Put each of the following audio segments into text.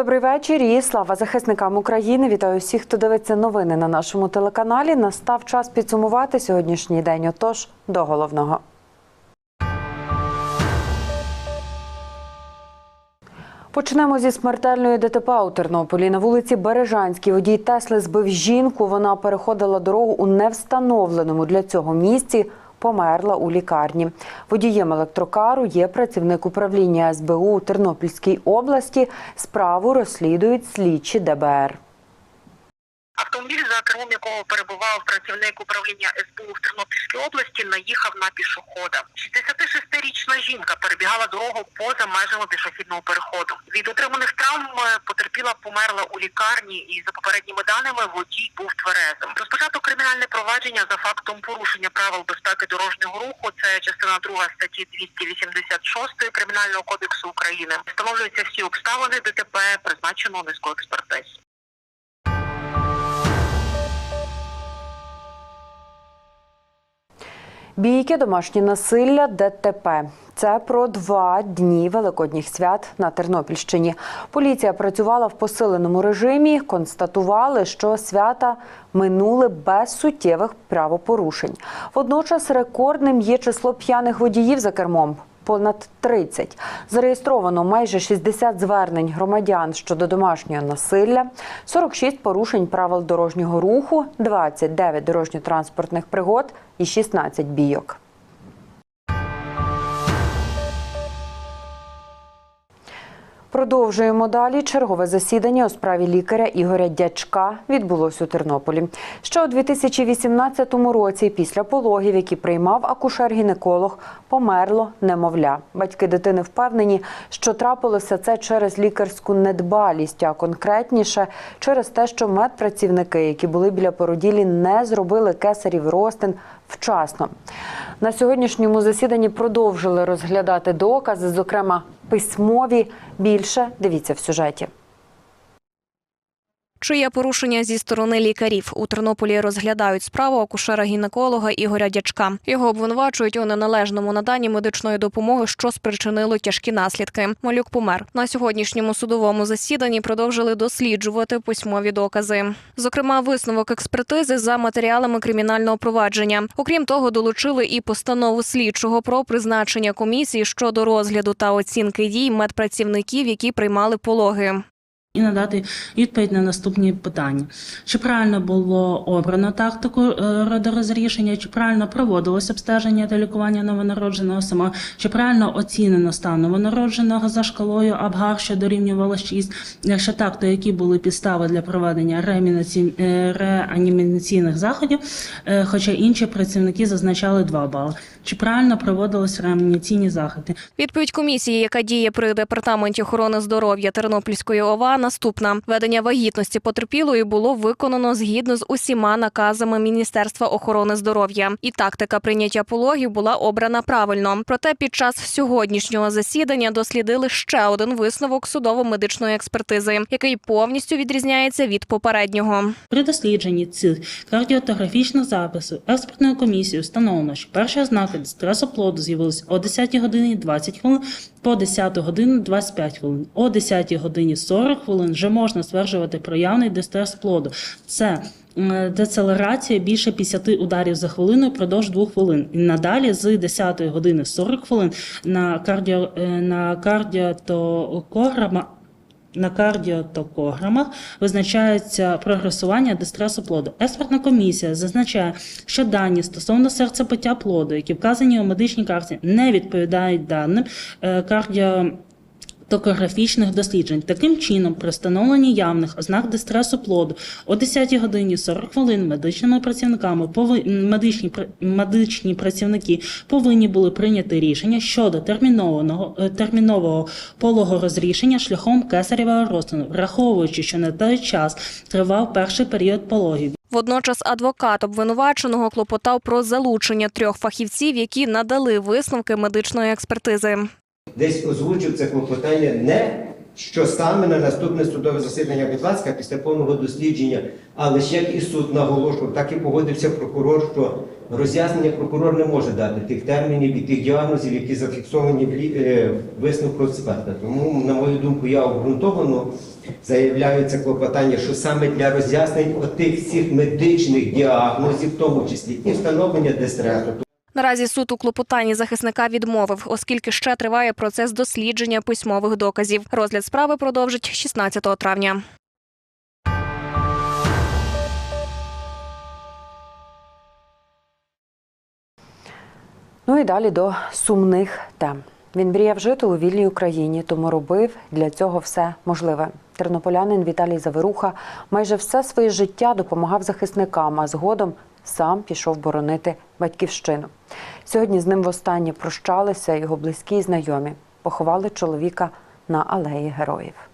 Добрий вечір і слава захисникам України. Вітаю всіх, хто дивиться новини на нашому телеканалі. Настав час підсумувати сьогоднішній день. Отож, до головного. Почнемо зі смертельної ДТП у Тернополі. На вулиці Бережанській водій Тесли збив жінку. Вона переходила дорогу у невстановленому для цього місці. Померла у лікарні. Водієм електрокару є працівник управління СБУ у Тернопільській області. Справу розслідують слідчі ДБР. Автомобіль, за кермом якого перебував працівник управління СБУ в Тернопільській області, наїхав на пішохода. 66-річна жінка перебігала дорогу поза межами пішохідного переходу. Від отриманих травм е, потерпіла померла у лікарні, і за попередніми даними водій був тверезим. Розпочато кримінальне провадження за фактом порушення правил безпеки дорожнього руху. Це частина 2 статті 286 кримінального кодексу України. Встановлюються всі обставини ДТП, призначено низько експертиз. Бійки, домашнє насилля, ДТП. Це про два дні великодніх свят на Тернопільщині. Поліція працювала в посиленому режимі. Констатували, що свята минули без суттєвих правопорушень. Водночас рекордним є число п'яних водіїв за кермом. Понад 30. Зареєстровано майже 60 звернень громадян щодо домашнього насилля, 46 порушень правил дорожнього руху, 29 дорожньо-транспортних пригод і 16 бійок. Продовжуємо далі. Чергове засідання у справі лікаря Ігоря Дячка відбулось у Тернополі. Ще у 2018 році, після пологів, які приймав акушер-гінеколог, померло немовля. Батьки дитини впевнені, що трапилося це через лікарську недбалість, а конкретніше через те, що медпрацівники, які були біля породілі, не зробили кесарів розтин вчасно. На сьогоднішньому засіданні продовжили розглядати докази, зокрема письмові. Більше дивіться в сюжеті. Чи є порушення зі сторони лікарів у Тернополі розглядають справу акушера-гінеколога Ігоря Дячка. Його обвинувачують у неналежному наданні медичної допомоги, що спричинило тяжкі наслідки. Малюк помер на сьогоднішньому судовому засіданні. Продовжили досліджувати письмові докази. Зокрема, висновок експертизи за матеріалами кримінального провадження. Окрім того, долучили і постанову слідчого про призначення комісії щодо розгляду та оцінки дій медпрацівників, які приймали пологи. І надати відповідь на наступні питання: чи правильно було обрано тактику е, родорозрішення, чи правильно проводилось обстеження та лікування новонародженого? Сама, чи правильно оцінено стан новонародженого за шкалою Абгар, що дорівнювало 6, Якщо так, то які були підстави для проведення реанімаці- е, реанімаційних заходів, е, хоча інші працівники зазначали 2 бали. Чи правильно проводились реанімаційні заходи? Відповідь комісії, яка діє при департаменті охорони здоров'я Тернопільської ОВА, наступна: ведення вагітності потерпілої було виконано згідно з усіма наказами Міністерства охорони здоров'я, і тактика прийняття пологів була обрана правильно. Проте під час сьогоднішнього засідання дослідили ще один висновок судово-медичної експертизи, який повністю відрізняється від попереднього. При дослідженні цих кардіотографічних записів експертною комісією встановлено, що перші ознаки стресу плоду з'явилися о 10 годині 20 хвилин по 10 годину 25 хвилин. О 10 годині 40 хвилин вже можна стверджувати про явний дистрес плоду. Це децелерація більше 50 ударів за хвилину впродовж 2 хвилин. І надалі з 10 години 40 хвилин на кардіо е, на кардіотокограма на кардіотокограмах визначається прогресування дистресу плоду. Експертна комісія зазначає, що дані стосовно серцепиття плоду, які вказані у медичній карті, не відповідають даним е, кардіо. Токографічних досліджень таким чином, при встановленні явних ознак дистресу плоду о 10 годині 40 хвилин медичними працівниками пови... медичні медичні працівники повинні були прийняти рішення щодо термінованого е, термінового пологорозрішення шляхом кесарєвого розтину, враховуючи, що на той час тривав перший період пологів. Водночас адвокат обвинуваченого клопотав про залучення трьох фахівців, які надали висновки медичної експертизи. Десь озвучив це клопотання не що саме на наступне судове засідання, будь ласка, після повного дослідження, але ж як і суд наголошував, так і погодився прокурор, що роз'яснення прокурор не може дати тих термінів і тих діагнозів, які зафіксовані в е, висновку експерта. Тому, на мою думку, я обґрунтовано заявляю це клопотання, що саме для роз'яснень отих всіх медичних діагнозів, в тому числі і встановлення дистресу, Наразі суд у клопотанні захисника відмовив, оскільки ще триває процес дослідження письмових доказів. Розгляд справи продовжить 16 травня. Ну і далі до сумних тем. Він мріяв жити у вільній Україні, тому робив для цього все можливе. Тернополянин Віталій Заверуха майже все своє життя допомагав захисникам, а згодом сам пішов боронити батьківщину. Сьогодні з ним востаннє прощалися його близькі й знайомі. Поховали чоловіка на алеї героїв.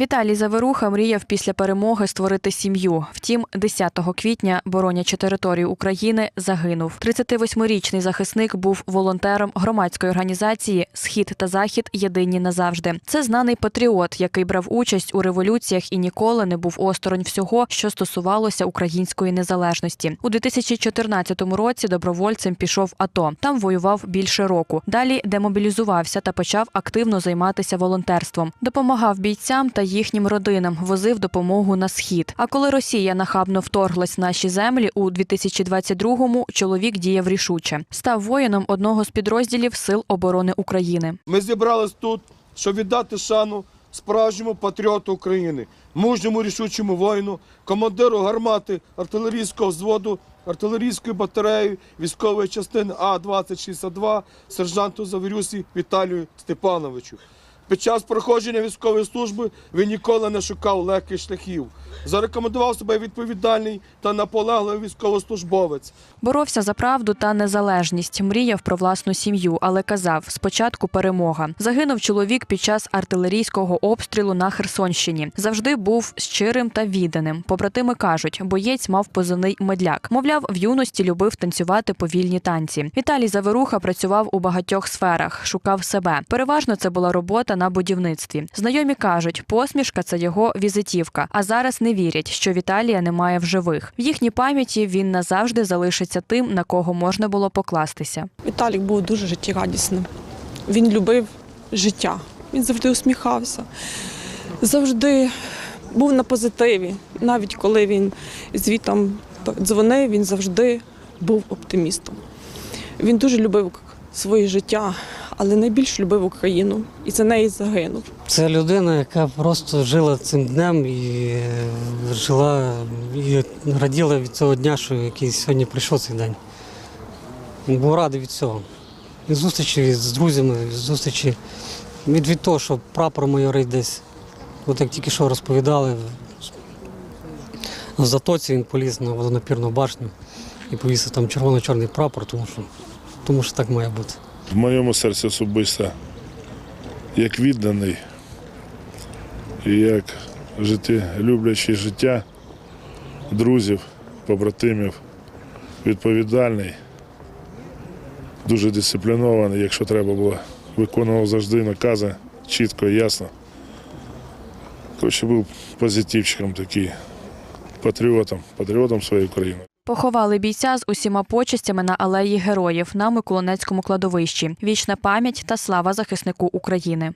Віталій Заверуха мріяв після перемоги створити сім'ю. Втім, 10 квітня, боронячи територію України, загинув. 38-річний захисник був волонтером громадської організації Схід та Захід єдині назавжди. Це знаний патріот, який брав участь у революціях і ніколи не був осторонь всього, що стосувалося української незалежності. У 2014 році добровольцем пішов АТО. Там воював більше року. Далі демобілізувався та почав активно займатися волонтерством. Допомагав бійцям та їхнім родинам, возив допомогу на схід. А коли Росія нахабно вторглась в наші землі у 2022-му, чоловік діяв рішуче. Став воїном одного з підрозділів Сил оборони України. Ми зібрались тут, щоб віддати шану справжньому патріоту України, мужньому рішучому воїну, командиру гармати артилерійського взводу, артилерійської батареї військової частини А-2062, сержанту Завірюсі Віталію Степановичу. Під час проходження військової служби він ніколи не шукав легких шляхів. Зарекомендував себе відповідальний та наполегливий військовослужбовець. Боровся за правду та незалежність, мріяв про власну сім'ю, але казав: спочатку перемога. Загинув чоловік під час артилерійського обстрілу на Херсонщині. Завжди був щирим та відданим. Побратими кажуть, боєць мав позивний медляк. Мовляв, в юності любив танцювати повільні танці. Віталій Заверуха працював у багатьох сферах, шукав себе. Переважно це була робота на будівництві. Знайомі кажуть, посмішка це його візитівка. А зараз не вірять, що Віталія немає в живих. В їхній пам'яті він назавжди залишиться тим, на кого можна було покластися. Віталік був дуже життєрадісним. Він любив життя. Він завжди усміхався, завжди був на позитиві. Навіть коли він звітом дзвонив, він завжди був оптимістом. Він дуже любив своє життя, але найбільш любив Україну і за неї загинув. Це людина, яка просто жила цим днем і е, жила і раділа від цього дня, що який сьогодні прийшов цей день. Він був радий від цього. Від зустрічі з друзями, від зустрічі від, від того, що прапор майорить десь. От як тільки що розповідали, в затоці він поліз на водонапірну башню і повісив там червоно-чорний прапор, тому що, тому що так має бути. В моєму серці особисто як відданий і як життєлюблячий життя друзів, побратимів, відповідальний, дуже дисциплінований, якщо треба було, виконував завжди накази чітко і ясно. Коротше, був позитивчиком такий, патріотом, патріотом своєї країни. Поховали бійця з усіма почестями на алеї героїв на Миколинецькому кладовищі. Вічна пам'ять та слава захиснику України.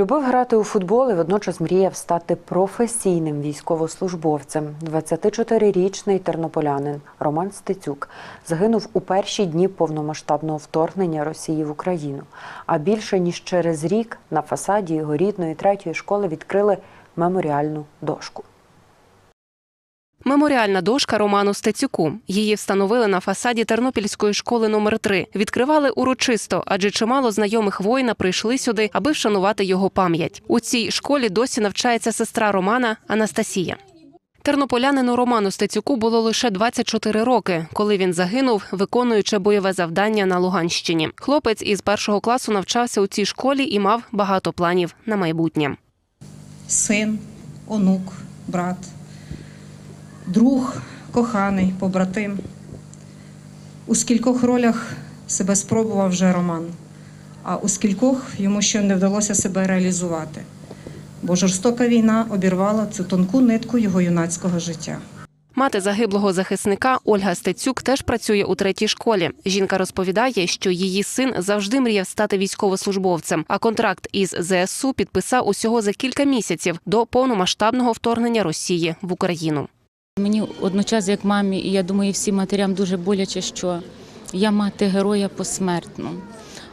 Любив грати у футбол і водночас мріяв стати професійним військовослужбовцем. 24-річний тернополянин Роман Стецюк загинув у перші дні повномасштабного вторгнення Росії в Україну. А більше ніж через рік на фасаді його рідної третьої школи відкрили меморіальну дошку. Меморіальна дошка Роману Стецюку. Її встановили на фасаді Тернопільської школи номер 3 Відкривали урочисто, адже чимало знайомих воїна прийшли сюди, аби вшанувати його пам'ять. У цій школі досі навчається сестра Романа Анастасія. Тернополянину Роману Стецюку було лише 24 роки, коли він загинув, виконуючи бойове завдання на Луганщині. Хлопець із першого класу навчався у цій школі і мав багато планів на майбутнє. син, онук, брат, друг, коханий, побратим. У скількох ролях себе спробував вже Роман, а у скількох йому ще не вдалося себе реалізувати. Бо жорстока війна обірвала цю тонку нитку його юнацького життя. Мати загиблого захисника Ольга Стецюк теж працює у третій школі. Жінка розповідає, що її син завжди мріяв стати військовослужбовцем, а контракт із ЗСУ підписав усього за кілька місяців до повномасштабного вторгнення Росії в Україну. Мені одночас, як мамі, і я думаю, всім матерям дуже боляче, що я мати героя посмертно.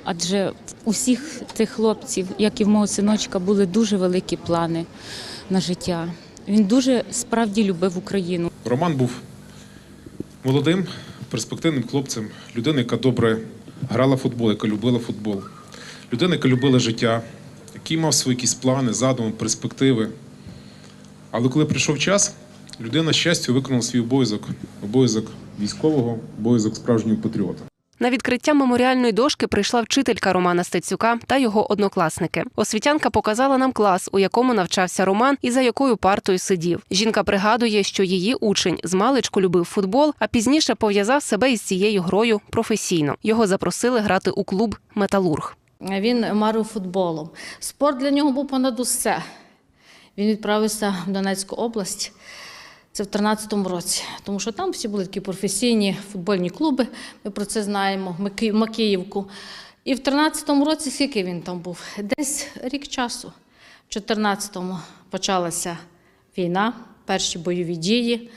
Адже у всіх тих хлопців, як і в мого синочка, були дуже великі плани на життя. Він дуже справді любив Україну. Роман був молодим, перспективним хлопцем, людина, яка добре грала в футбол, яка любила футбол, людина, яка любила життя, який мав свої якісь плани, задуми, перспективи. Але коли прийшов час, людина з щастю виконала свій обов'язок, обов'язок військового, обов'язок справжнього патріота. На відкриття меморіальної дошки прийшла вчителька Романа Стецюка та його однокласники. Освітянка показала нам клас, у якому навчався Роман і за якою партою сидів. Жінка пригадує, що її учень з маличку любив футбол, а пізніше пов'язав себе із цією грою професійно. Його запросили грати у клуб Металург. Він марив футболом. Спорт для нього був понад усе. Він відправився в Донецьку область. Це в 13-му році, тому що там всі були такі професійні футбольні клуби. Ми про це знаємо. Макіївку. І в 13-му році скільки він там був? Десь рік часу. В 14-му почалася війна, перші бойові дії,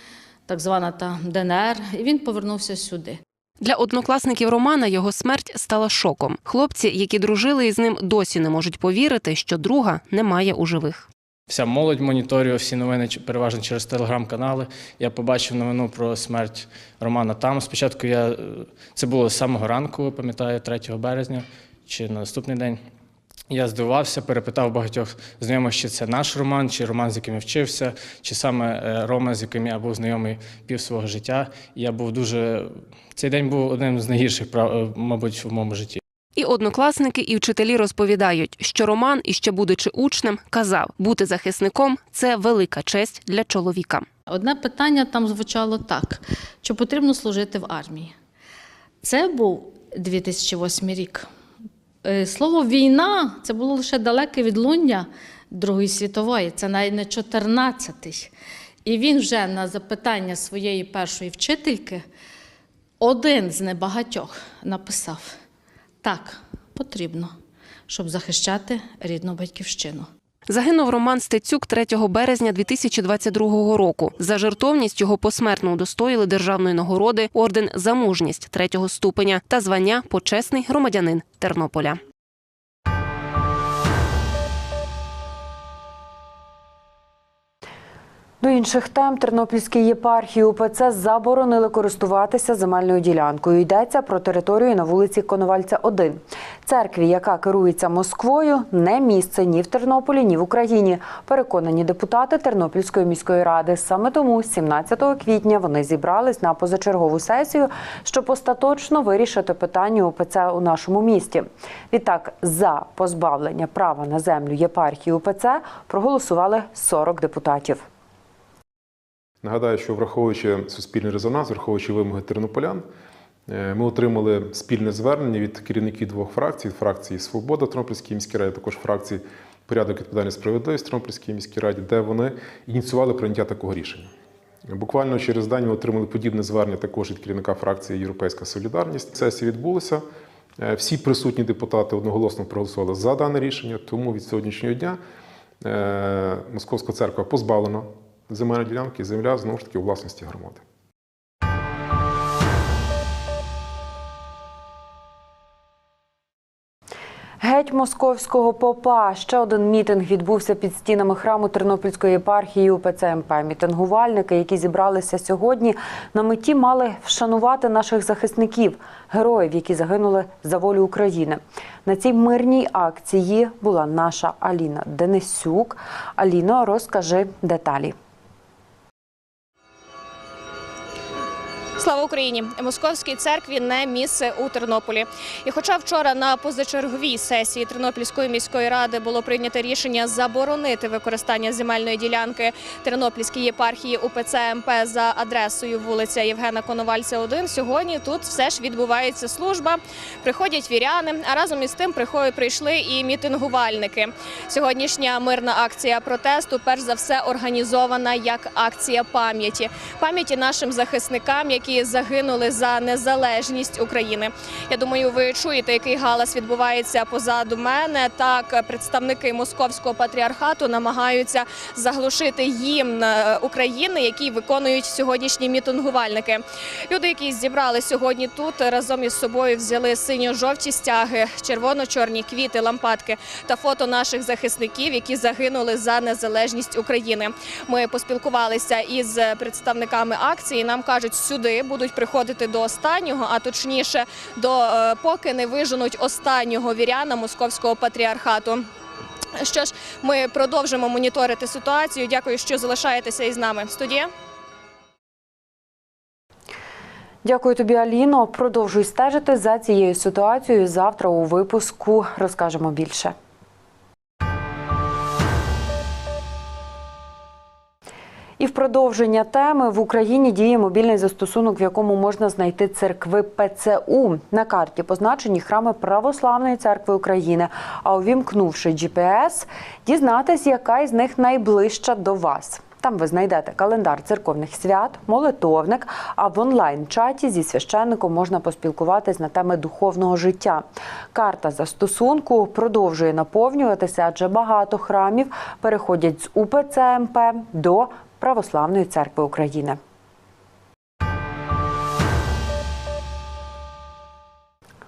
так звана та ДНР, і він повернувся сюди. Для однокласників Романа його смерть стала шоком. Хлопці, які дружили із ним, досі не можуть повірити, що друга немає у живих. Вся молодь моніторює всі новини переважно через телеграм-канали. Я побачив новину про смерть Романа там. Спочатку я е, це було з самого ранку, пам'ятаю, 3 березня чи на наступний день. Я здивувався, перепитав багатьох знайомих, чи це наш Роман, чи Роман, з яким я вчився, чи саме е, Рома, з яким я був знайомий пів свого життя. Я був дуже цей день був одним з найгірших, е, мабуть, в моєму житті. І однокласники, і вчителі розповідають, що Роман, іще будучи учнем, казав, бути захисником це велика честь для чоловіка. Одне питання там звучало так: чи потрібно служити в армії? Це був 2008 рік. Е, Слово війна це було лише далеке відлуння Другої світової, це навіть не 14-й. І він вже на запитання своєї першої вчительки один з небагатьох написав: так, потрібно, щоб захищати рідну батьківщину. Загинув Роман Стецюк 3 березня 2022 року. За жертовність його посмертно удостоїли державної нагороди орден за мужність третього ступеня та звання почесний громадянин Тернополя. До інших тем Тернопільській єпархії УПЦ заборонили користуватися земельною ділянкою. Йдеться про територію на вулиці Коновальця 1. Церкві, яка керується Москвою, не місце ні в Тернополі, ні в Україні. Переконані депутати Тернопільської міської ради. Саме тому 17 квітня вони зібрались на позачергову сесію, щоб остаточно вирішити питання УПЦ у нашому місті. Відтак, за позбавлення права на землю єпархії УПЦ проголосували 40 депутатів. Нагадаю, що враховуючи суспільний резонанс, враховуючи вимоги тернополян, е, ми отримали спільне звернення від керівників двох фракцій: фракції Свобода Тернопільській міській раді, також фракції Порядок відповідальність справедливість Тернопільській міській раді, де вони ініціювали прийняття такого рішення. Буквально через день ми отримали подібне звернення також від керівника фракції Європейська Солідарність. Сесія відбулася. Е, Всі присутні депутати одноголосно проголосували за дане рішення, тому від сьогоднішнього дня е, Московська церква позбавлена земельної ділянки, земля знову ж таки у власності громади. Геть московського попа. Ще один мітинг відбувся під стінами храму Тернопільської єпархії УПЦ МП. Мітингувальники, які зібралися сьогодні, на меті мали вшанувати наших захисників, героїв, які загинули за волю України. На цій мирній акції була наша Аліна Денисюк. Аліно, розкажи деталі. Слава Україні! Московській церкві не місце у Тернополі. І хоча вчора на позачерговій сесії Тернопільської міської ради було прийнято рішення заборонити використання земельної ділянки Тернопільській єпархії УПЦ МП за адресою вулиця Євгена Коновальця, 1, сьогодні тут все ж відбувається служба. Приходять віряни, а разом із тим прийшли і мітингувальники. Сьогоднішня мирна акція протесту, перш за все, організована як акція пам'яті, пам'яті нашим захисникам, які загинули за незалежність України. Я думаю, ви чуєте, який галас відбувається позаду мене. Так, представники московського патріархату намагаються заглушити гімн е, України, який виконують сьогоднішні мітингувальники. Люди, які зібрали сьогодні тут, разом із собою взяли синьо-жовті стяги, червоно-чорні квіти, лампадки та фото наших захисників, які загинули за незалежність України. Ми поспілкувалися із представниками акції. Нам кажуть, сюди будуть приходити до останнього, а точніше, до е, поки не виженуть останнього віряна московського патріархату. Що ж, ми продовжимо моніторити ситуацію. Дякую, що залишаєтеся із нами. Студія. Дякую тобі, Аліно. Продовжуй стежити за цією ситуацією. Завтра у випуску розкажемо більше. І в продовження теми в Україні діє мобільний застосунок, в якому можна знайти церкви ПЦУ. На карті позначені храми Православної церкви України. А увімкнувши GPS, дізнатись, яка із них найближча до вас. Там ви знайдете календар церковних свят, молитовник. А в онлайн-чаті зі священником можна поспілкуватись на теми духовного життя. Карта застосунку продовжує наповнюватися, адже багато храмів переходять з УПЦ МП до Православної церкви України.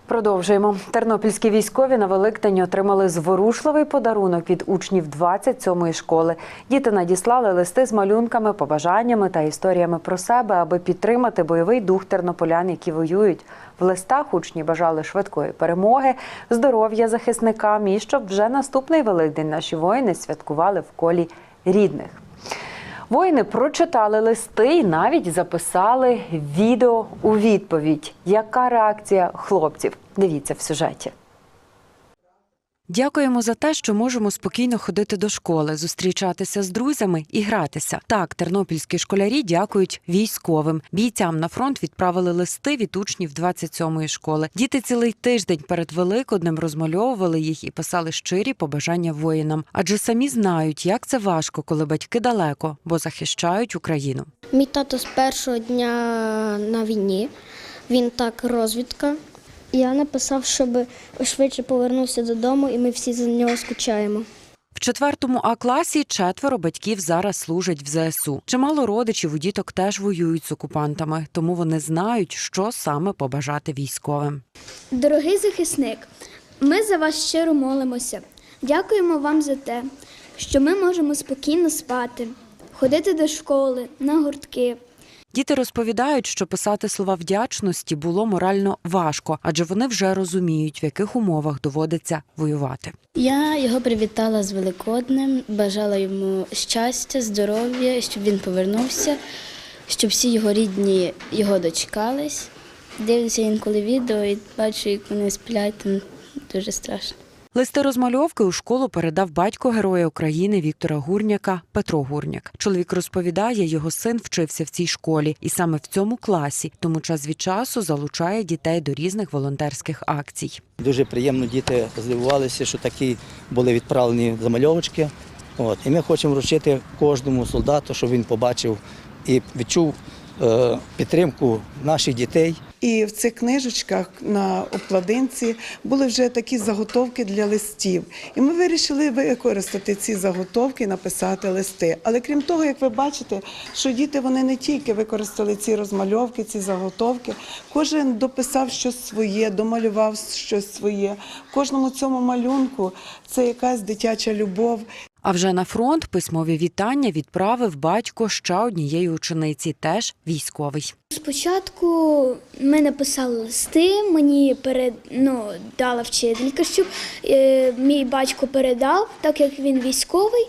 Продовжуємо. Тернопільські військові на Великдень отримали зворушливий подарунок від учнів 27-ї школи. Діти надіслали листи з малюнками, побажаннями та історіями про себе, аби підтримати бойовий дух тернополян, які воюють. В листах учні бажали швидкої перемоги, здоров'я захисникам і щоб вже наступний Великдень наші воїни святкували в колі рідних. Воїни прочитали листи і навіть записали відео у відповідь. Яка реакція хлопців? Дивіться в сюжеті. Дякуємо за те, що можемо спокійно ходити до школи, зустрічатися з друзями і гратися. Так, тернопільські школярі дякують військовим. Бійцям на фронт відправили листи від учнів 27-ї школи. Діти цілий тиждень перед Великоднем розмальовували їх і писали щирі побажання воїнам, адже самі знають, як це важко, коли батьки далеко, бо захищають Україну. Мій тато з першого дня на війні. Він так розвідка. Я написав, щоб швидше повернувся додому, і ми всі за нього скучаємо. В четвертому А класі четверо батьків зараз служать в ЗСУ. Чимало родичів у діток теж воюють з окупантами, тому вони знають, що саме побажати військовим. Дорогий захисник, ми за вас щиро молимося. Дякуємо вам за те, що ми можемо спокійно спати, ходити до школи, на гуртки. Діти розповідають, що писати слова вдячності було морально важко, адже вони вже розуміють, в яких умовах доводиться воювати. Я його привітала з Великоднем, бажала йому щастя, здоров'я, щоб він повернувся, щоб всі його рідні його дочекались. Дивлюся інколи відео і бачу, як вони сплять, там дуже страшно. Листи розмальовки у школу передав батько Героя України Віктора Гурняка Петро Гурняк. Чоловік розповідає, його син вчився в цій школі, і саме в цьому класі, тому час від часу залучає дітей до різних волонтерських акцій. Дуже приємно діти здивувалися, що такі були відправлені замальовочки. От. І ми хочемо вручити кожному солдату, щоб він побачив і відчув е, підтримку наших дітей. І в цих книжечках на обкладинці були вже такі заготовки для листів. І ми вирішили використати ці заготовки написати листи. Але крім того, як ви бачите, що діти вони не тільки використали ці розмальовки, ці заготовки, кожен дописав щось своє, домалював щось своє. В кожному цьому малюнку це якась дитяча любов. А вже на фронт письмові вітання відправив батько ще однієї учениці, теж військовий. Спочатку ми написали листи, мені перед, ну, дала вчителька, щоб е, мій батько передав, так як він військовий.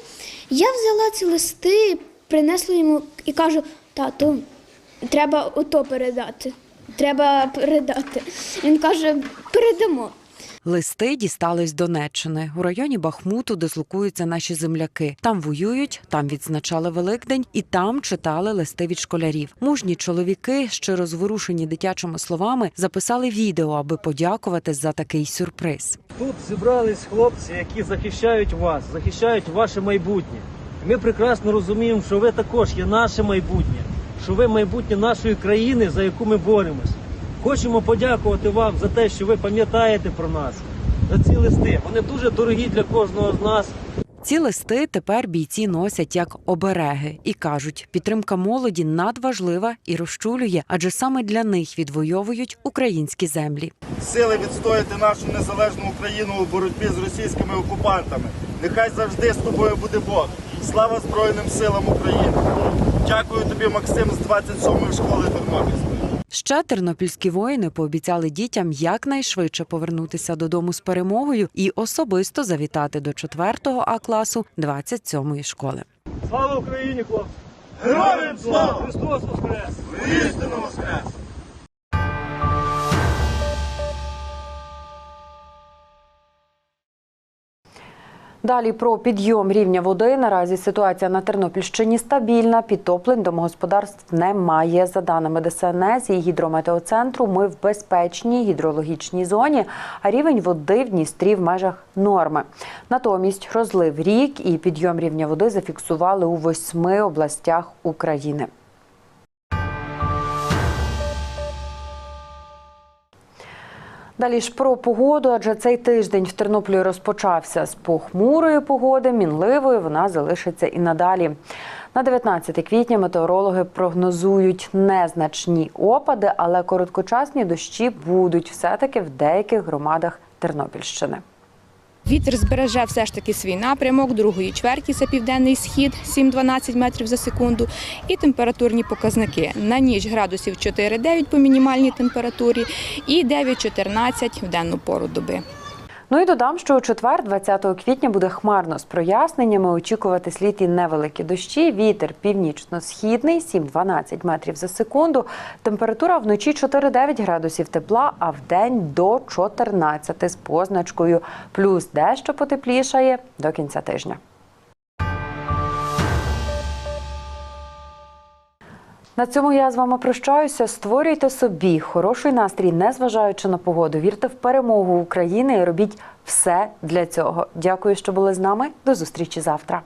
Я взяла ці листи, принесла йому і кажу: тату, треба ото передати. Треба передати. Він каже, передамо. Листи дістались Донеччини у районі Бахмуту, дислокуються наші земляки. Там воюють, там відзначали Великдень і там читали листи від школярів. Мужні чоловіки, щиро зворушені дитячими словами, записали відео, аби подякувати за такий сюрприз. Тут зібрались хлопці, які захищають вас, захищають ваше майбутнє. Ми прекрасно розуміємо, що ви також є наше майбутнє, що ви майбутнє нашої країни, за яку ми боремось. Хочемо подякувати вам за те, що ви пам'ятаєте про нас, за ці листи. Вони дуже дорогі для кожного з нас. Ці листи тепер бійці носять як обереги і кажуть, підтримка молоді надважлива і розчулює, адже саме для них відвоюють українські землі. сили відстояти нашу незалежну Україну у боротьбі з російськими окупантами. Нехай завжди з тобою буде Бог. Слава Збройним силам України! Дякую тобі, Максим, з 27-ї школи Тернопільської. Ще тернопільські воїни пообіцяли дітям якнайшвидше повернутися додому з перемогою і особисто завітати до 4-го А класу 27-ї школи. Слава Україні, хлопці! Героям слава! Христос Воскрес! Воістину воскрес! Далі про підйом рівня води. Наразі ситуація на Тернопільщині стабільна. Підтоплень домогосподарств немає. За даними ДСНС і гідрометеоцентру, ми в безпечній гідрологічній зоні, а рівень води в Дністрі в межах норми. Натомість розлив рік і підйом рівня води зафіксували у восьми областях України. Далі ж про погоду, адже цей тиждень в Тернополі розпочався з похмурої погоди, мінливою вона залишиться і надалі. На 19 квітня метеорологи прогнозують незначні опади, але короткочасні дощі будуть все-таки в деяких громадах Тернопільщини. Вітер збереже все ж таки свій напрямок другої чверті це південний схід 7-12 метрів за секунду. І температурні показники на ніч градусів 4-9 по мінімальній температурі і 9-14 в денну пору доби. Ну і додам, що у четвер, 20 квітня, буде хмарно з проясненнями. Очікувати слід і невеликі дощі. Вітер північно-східний 7-12 метрів за секунду. Температура вночі 4-9 градусів тепла, а в день до 14 з позначкою. Плюс дещо потеплішає до кінця тижня. На цьому я з вами прощаюся. Створюйте собі хороший настрій, незважаючи на погоду. Вірте в перемогу України і робіть все для цього. Дякую, що були з нами. До зустрічі завтра.